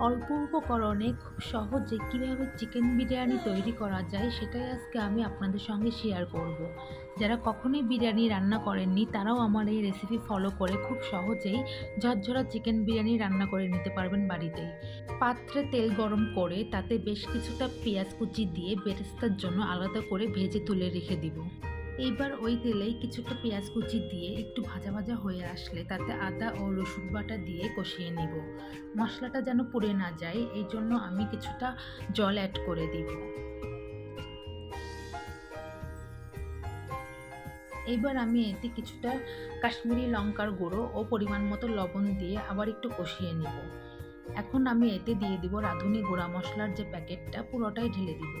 অল্প উপকরণে খুব সহজে কীভাবে চিকেন বিরিয়ানি তৈরি করা যায় সেটাই আজকে আমি আপনাদের সঙ্গে শেয়ার করব। যারা কখনোই বিরিয়ানি রান্না করেননি, তারাও আমার এই রেসিপি ফলো করে খুব সহজেই ঝরঝরা চিকেন বিরিয়ানি রান্না করে নিতে পারবেন বাড়িতেই পাত্রে তেল গরম করে তাতে বেশ কিছুটা পেঁয়াজ কুচি দিয়ে বেরেস্তার জন্য আলাদা করে ভেজে তুলে রেখে দিব এইবার ওই তেলেই কিছুটা পেঁয়াজ কুচি দিয়ে একটু ভাজা ভাজা হয়ে আসলে তাতে আদা ও রসুন বাটা দিয়ে কষিয়ে নিব। মশলাটা যেন পুড়ে না যায়, এই জন্য আমি কিছুটা জল অ্যাড করে দিব। এইবার আমি এতে কিছুটা কাশ্মীরি লঙ্কার গুঁড়ো ও পরিমাণ মতো লবণ দিয়ে আবার একটু কষিয়ে নিব। এখন আমি এতে দিয়ে দিব রাঁধুনি গুঁড়া মশলার যে প্যাকেটটা, পুরোটাই ঢেলে দিব।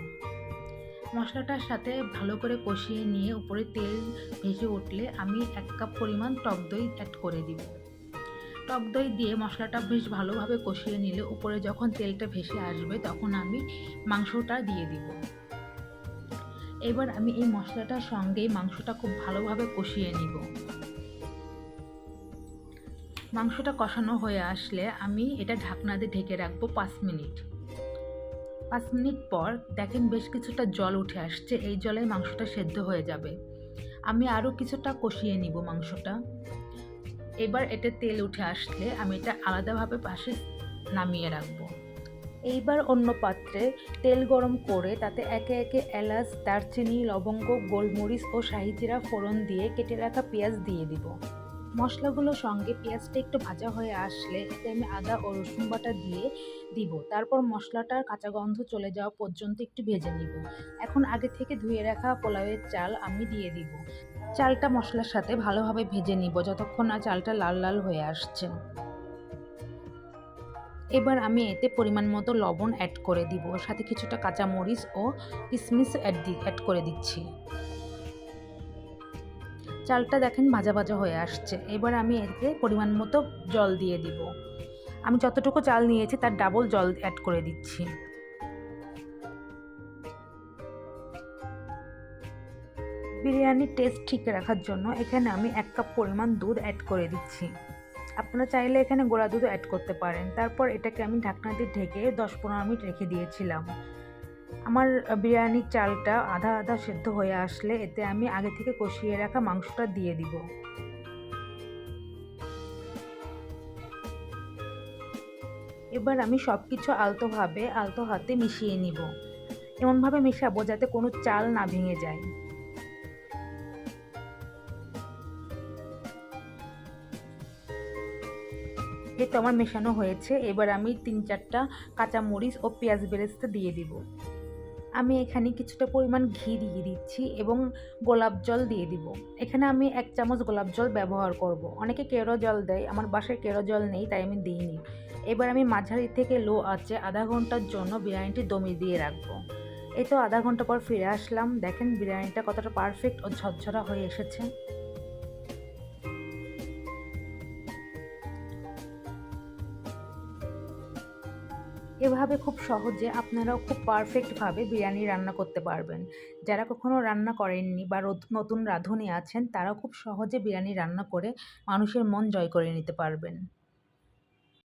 মশলাটার সাথে ভালো করে কষিয়ে নিয়ে উপরে তেল ভেসে উঠলে আমি এক কাপ পরিমাণ টক দই অ্যাড করে দিব। টক দই দিয়ে মশলাটা বেশ ভালোভাবে কষিয়ে নিলে উপরে যখন তেলটা ভেসে আসবে তখন আমি মাংসটা দিয়ে দিব। এবার আমি এই মশলাটার সঙ্গেই মাংসটা খুব ভালোভাবে কষিয়ে নিব। মাংসটা কষানো হয়ে আসলে আমি এটা ঢাকনা দিয়ে ঢেকে রাখব পাঁচ মিনিট। পাঁচ মিনিট পর দেখেন বেশ কিছুটা জল উঠে আসছে, এই জলে মাংসটা সেদ্ধ হয়ে যাবে। আমি আরও কিছুটা কষিয়ে নিব মাংসটা। এবার এতে তেল উঠে আসলে আমি এটা আলাদাভাবে পাশে নামিয়ে রাখব। এইবার অন্য পাত্রে তেল গরম করে তাতে একে একে এলাচ, দারচিনি, লবঙ্গ, গোলমরিচ ও শাহিজিরা ফোড়ন দিয়ে কেটে রাখা পেঁয়াজ দিয়ে দিব। মশলাগুলোর সঙ্গে পেঁয়াজটা একটু ভাজা হয়ে আসলে এতে আমি আদা ও রসুন বাটা দিয়ে দিব। তারপর মশলাটার কাঁচা গন্ধ চলে যাওয়া পর্যন্ত একটু ভেজে নিব। এখন আগে থেকে ধুয়ে রাখা পোলাওয়ের চাল আমি দিয়ে দিব। চালটা মশলার সাথে ভালোভাবে ভেজে নিব যতক্ষণ না চালটা লাল লাল হয়ে আসছে। এবার আমি এতে পরিমাণ মতো লবণ অ্যাড করে দিব। সাথে কিছুটা কাঁচামরিচ ও কিশমিশ অ্যাড অ্যাড করে দিচ্ছি। চালটা দেখেন ভাজা ভাজা হয়ে আসছে। এবার আমি এতে পরিমাণ মতো জল দিয়ে দিব। আমি যতটুকু চাল নিয়েছি তার ডাবল জল অ্যাড করে দিচ্ছি। বিরিয়ানির টেস্ট ঠিক রাখার জন্য এখানে আমি এক কাপ পরিমাণ দুধ অ্যাড করে দিচ্ছি। আপনারা চাইলে এখানে গোড়া দুধ অ্যাড করতে পারেন। তারপর এটাকে আমি ঢাকনা দিয়ে ঢেকে দশ পনেরো মিনিট রেখে দিয়েছিলাম। আমার বিরিয়ানির চালটা আধা আধা সেদ্ধ হয়ে আসলে এতে আমি আগে থেকে কষিয়ে রাখা মাংসটা দিয়ে দিব। এবার আমি সব কিছু আলতোভাবে, আলতো হাতে মিশিয়ে নিব। এমনভাবে মেশাবো যাতে কোনো চাল না ভেঙে যায়। এই তো আমার মেশানো হয়েছে। এবার আমি তিন চারটা কাঁচামরিচ ও পেঁয়াজ বেরেস্তা দিয়ে দিব। আমি এখানে কিছুটা পরিমাণ ঘি দিয়ে দিচ্ছি এবং গোলাপ জল দিয়ে দিব। এখানে আমি এক চামচ গোলাপ জল ব্যবহার করব। অনেকে কেরো জল দেয়, আমার বাসায় কেরো জল নেই, তাই আমি দিইনি। এবার আমি মাঝারি থেকে লো আছে আধা ঘণ্টার জন্য বিরিয়ানিটি দমিয়ে দিয়ে রাখব। এই তো আধা ঘণ্টা পর ফিরে আসলাম। দেখেন বিরিয়ানিটা কতটা পারফেক্ট ও ঝরঝরা হয়ে এসেছে। এভাবে খুব সহজে আপনারাও খুব পারফেক্টভাবে বিরিয়ানি রান্না করতে পারবেন। যারা কখনও রান্না করেননি বা নতুন রাঁধুনি আছেন, তারাও খুব সহজে বিরিয়ানি রান্না করে মানুষের মন জয় করে নিতে পারবেন।